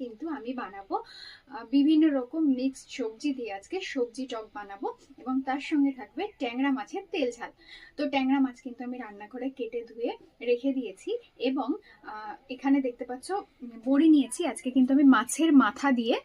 কিন্তু আমি বানাবো বিভিন্ন রকম মিক্সড সবজি দিয়ে আজকে সবজি টক বানাবো এবং তার সঙ্গে থাকবে ট্যাংরা মাছের তেল ঝাল। তো ট্যাংরা মাছ কিন্তু আমি রান্না করে কেটে ধুয়ে রেখে দিয়েছি এবং এখানে দেখতে পাচ্ছ বড়ি নিয়েছি। আজকে কিন্তু আমি মাছের মাথা দিয়ে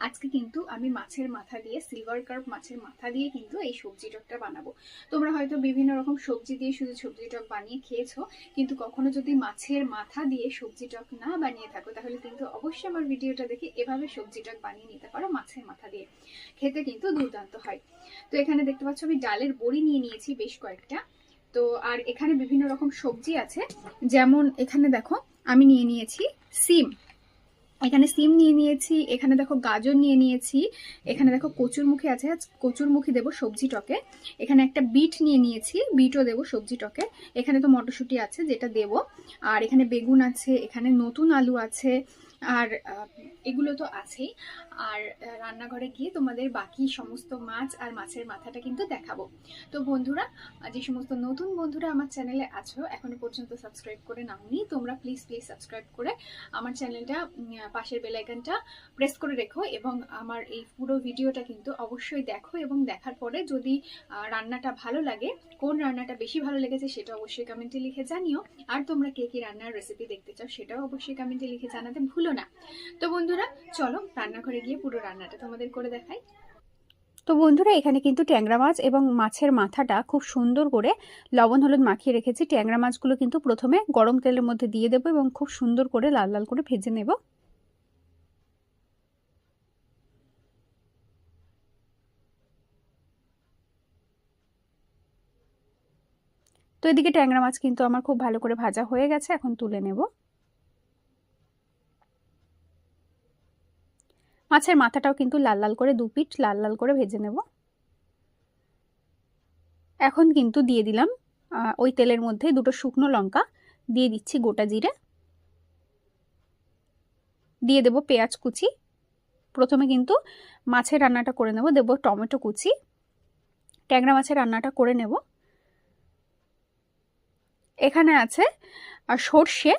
আজকে কিন্তু আমি মাছের মাথা দিয়ে সিলভার কার্প মাছের মাথা দিয়ে কিন্তু এই সবজি টকটা বানাবো। তোমরা হয়তো বিভিন্ন রকম সবজি দিয়ে শুধু সবজি টক বানিয়ে খেয়েছো, কিন্তু কখনো যদি মাছের মাথা দিয়ে সবজি টক না বানিয়ে থাকো, তাহলে কিন্তু অবশ্যই আমার ভিডিওটা দেখে এভাবে সবজি টক বানিয়ে নিতে পারো মাছের মাথা দিয়ে। খেতে কিন্তু দুর্দান্ত হয়। তো এখানে দেখতে পাচ্ছ, আমি ডালের বড়ি নিয়ে নিয়েছি বেশ কয়েকটা। তো আর এখানে বিভিন্ন রকম সবজি আছে। যেমন এখানে দেখো, আমি নিয়ে নিয়েছি সিম। এখানে সিম নিয়ে নিয়েছি, এখানে দেখো গাজর নিয়ে নিয়েছি, এখানে দেখো কচুরমুখী আছে কচুরমুখী দেবো সবজি টকে। এখানে একটা বিট নিয়ে নিয়েছি, বিটও দেবো সবজি টকে। এখানে তো মটরশুঁটি আছে যেটা দেবো। আর এখানে বেগুন আছে, এখানে নতুন আলু আছে, আর এগুলো তো আছেই। আর রান্নাঘরে গিয়ে তোমাদের বাকি সমস্ত মাছ আর মাছের মাথাটা কিন্তু দেখাবো। তো বন্ধুরা যে সমস্ত নতুন বন্ধুরা আমার চ্যানেলে আছো, এখনও পর্যন্ত সাবস্ক্রাইব করে নাওনি, তোমরা প্লিজ প্লিজ সাবস্ক্রাইব করে আমার চ্যানেলটা পাশের বেলাইকনটা প্রেস করে রেখো এবং আমার এই পুরো ভিডিওটা কিন্তু অবশ্যই দেখো এবং দেখার পরে যদি রান্নাটা ভালো লাগে, কোন রান্নাটা বেশি ভালো লেগেছে সেটা অবশ্যই কমেন্টে লিখে জানিও। আর তোমরা কে কি রান্নার রেসিপি দেখতে চাও সেটাও অবশ্যই কমেন্টে লিখে জানাতে ভুলো না। তো বন্ধুরা, চলো রান্নাঘরে গিয়ে পুরো রান্নাটা তোমাদের করে দেখাই। তো বন্ধুরা, এখানে কিন্তু ট্যাংরা মাছ এবং মাছের মাথাটা খুব সুন্দর করে লবণ হলুদ মাখিয়ে রেখেছি। ট্যাংরা মাছগুলো কিন্তু প্রথমে গরম তেলের মধ্যে দিয়ে দেবো এবং খুব সুন্দর করে লাল লাল করে ভেজে নেব। তো এদিকে ট্যাংরা মাছ কিন্তু আমার খুব ভালো করে ভাজা হয়ে গেছে, এখন তুলে নেব। মাছের মাথাটাও কিন্তু লাল লাল করে দু পিঠ লাল লাল করে ভেজে নেব। এখন কিন্তু দিয়ে দিলাম ওই তেলের মধ্যে দুটো শুকনো লঙ্কা, দিয়ে দিচ্ছি গোটা জিরে। দিয়ে দেব পেঁয়াজ কুচি। প্রথমে কিন্তু মাছের রান্নাটা করে নেব, দেব টমেটো কুচি। ট্যাংরা মাছের রান্নাটা করে নেব। এখানে আছে, আর সর্ষে,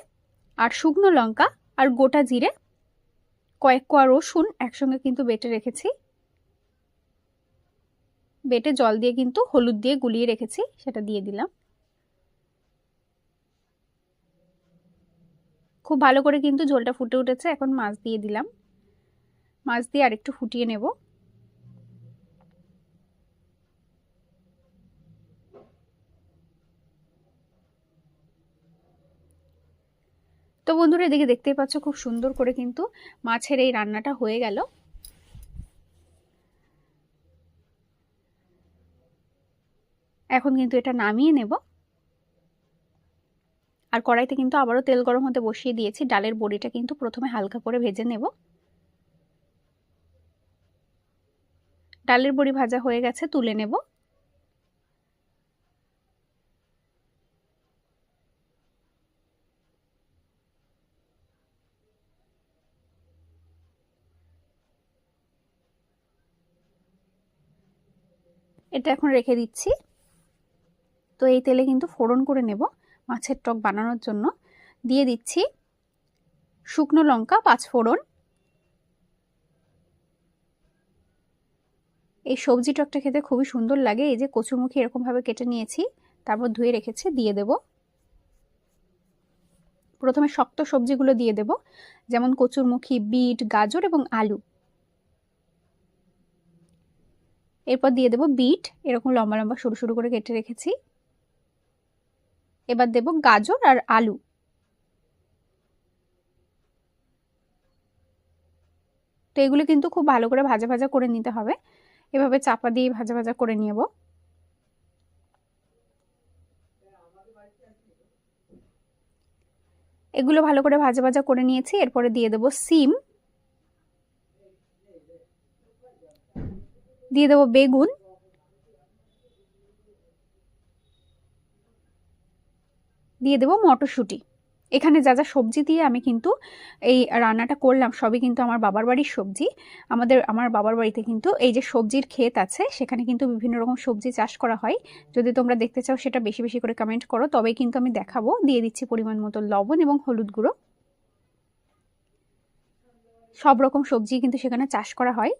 আর শুকনো লঙ্কা, আর গোটা জিরে, কয়েক কোয়া রসুন একসঙ্গে কিন্তু বেটে রেখেছি। বেটে জল দিয়ে কিন্তু হলুদ দিয়ে গুলিয়ে রেখেছি, সেটা দিয়ে দিলাম। খুব ভালো করে কিন্তু ঝোলটা ফুটে উঠেছে, এখন মাছ দিয়ে দিলাম। মাছ দিয়ে আরেকটু ফুটিয়ে নেব। তো বন্ধুরা এদিকে দেখতেই পাচ্ছ খুব সুন্দর করে কিন্তু মাছের এই রান্নাটা হয়ে গেল। এখন কিন্তু এটা নামিয়ে নেব। আর কড়াইতে কিন্তু আবারও তেল গরম হতে বসিয়ে দিয়েছি। ডালের বড়িটা কিন্তু প্রথমে হালকা করে ভেজে নেব। ডালের বড়ি ভাজা হয়ে গেছে, তুলে নেব। এটা এখন রেখে দিচ্ছি। তো এই তেলে কিন্তু ফোড়ন করে নেব মাছের টক বানানোর জন্য। দিয়ে দিচ্ছি শুকনো লঙ্কা, পাঁচ ফোড়ন। এই সবজি টকটা খেতে খুবই সুন্দর লাগে। এই যে কচুরমুখী এরকমভাবে কেটে নিয়েছি, তারপর ধুয়ে রেখেছি, দিয়ে দেব। প্রথমে শক্ত সবজিগুলো দিয়ে দেব, যেমন কচুরমুখী, বিট, গাজর এবং আলু। এরপর দিয়ে দেব বিট, এরকম লম্বা লম্বা সরু সরু করে কেটে রেখেছি। এবার দেব গাজর আর আলু। তো এগুলো কিন্তু খুব ভালো করে ভাজা ভাজা করে নিতে হবে। এভাবে চাপা দিয়ে ভাজা ভাজা করে নেব। এগুলো ভালো করে ভাজা ভাজা করে নিয়েছি। এরপরে দিয়ে দেব সিম। দিয়ে দেবো বেগুন। দিয়ে দেবো মটরশুঁটি। এখানে যা যা সবজি দিয়ে আমি কিন্তু এই রান্নাটা করলাম, সবই কিন্তু আমার বাবার বাড়ির সবজি। আমাদের, আমার বাবার বাড়িতে কিন্তু এই যে সবজির ক্ষেত আছে, সেখানে কিন্তু বিভিন্ন রকম সবজি চাষ করা হয়। যদি তোমরা দেখতে চাও সেটা বেশি বেশি করে কমেন্ট করো, তবেই কিন্তু আমি দেখাবো। দিয়ে দিচ্ছি পরিমাণ মতো লবণ এবং হলুদ গুঁড়ো। সব রকম সবজি কিন্তু সেখানে চাষ করা হয়।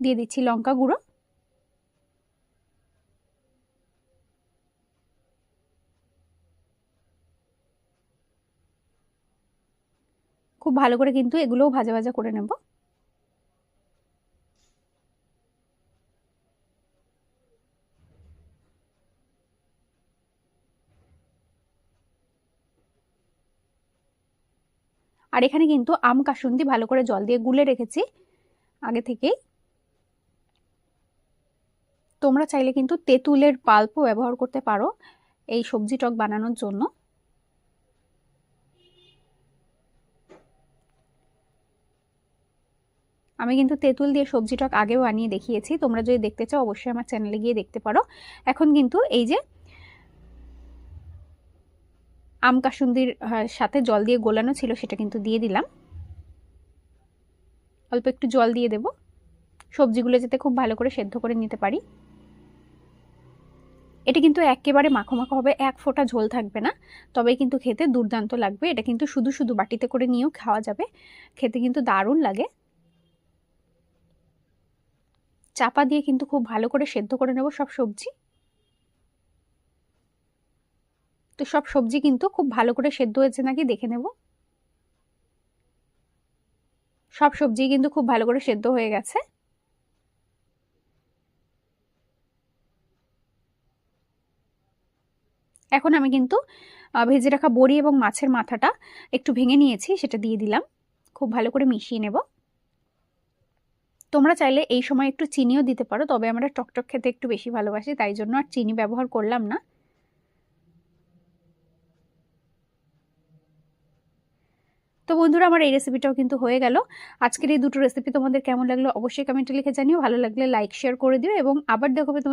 দিয়ে দিচ্ছি লঙ্কা গুঁড়ো। খুব ভালো করে কিন্তু এগুলোও ভাজা ভাজা করে নেব। আর এখানে কিন্তু আম কাসুন্দি ভালো করে জল দিয়ে গুলে রেখেছি। আগে থেকেই তোমরা চাইলে কিন্তু তেঁতুলের পাল্পও ব্যবহার করতে পারো এই সবজি টক বানানোর জন্য। আমি কিন্তু তেঁতুল দিয়ে সবজি টক আগেও বানিয়ে দেখিয়েছি, তোমরা যদি দেখতে চাও অবশ্যই আমার চ্যানেলে গিয়ে দেখতে পারো। এখন কিন্তু এই যে আম কাসুন্দির সাথে জল দিয়ে গোলানো ছিল সেটা কিন্তু দিয়ে দিলাম। অল্প একটু জল দিয়ে দেব। সবজিগুলো যাতে খুব ভালো করে সেদ্ধ করে নিতে পারি। এটা কিন্তু একেবারে মাখো মাখো হবে, এক ফোঁটা ঝোল থাকবে না। তবে কিন্তু খেতে দুর্দান্ত লাগবে। এটা কিন্তু শুধু শুধু বাটিতে করে নিয়েও খাওয়া যাবে। খেতে কিন্তু দারুণ লাগে। চাপা দিয়ে কিন্তু খুব ভালো করে সেদ্ধ করে নেব সব সবজি। তো সব সবজি কিন্তু খুব ভালো করে সেদ্ধ হয়েছে নাকি দেখে নেব। সব সবজি কিন্তু খুব ভালো করে সেদ্ধ হয়ে গেছে। এখন আমি কিন্তু ভেজে রাখা বড়ি এবং মাছের মাথাটা একটু ভেঙে নিয়েছি, সেটা দিয়ে দিলাম। খুব ভালো করে মিশিয়ে নেব। তোমরা চাইলে এই সময় একটু চিনিও দিতে পারো, তবে আমরা টকটক খেতে একটু বেশি ভালোবাসি, তাই জন্য আর চিনি ব্যবহার করলাম না। তো বন্ধুরা, আমার এই রেসিপিটাও কিন্তু হয়ে গেল। আজকের এই দুটো রেসিপি তোমাদের কেমন লাগল অবশ্যই কমেন্টে লিখে জানিও। ভালো লাগলে লাইক শেয়ার করে দিও এবং আবার দেখো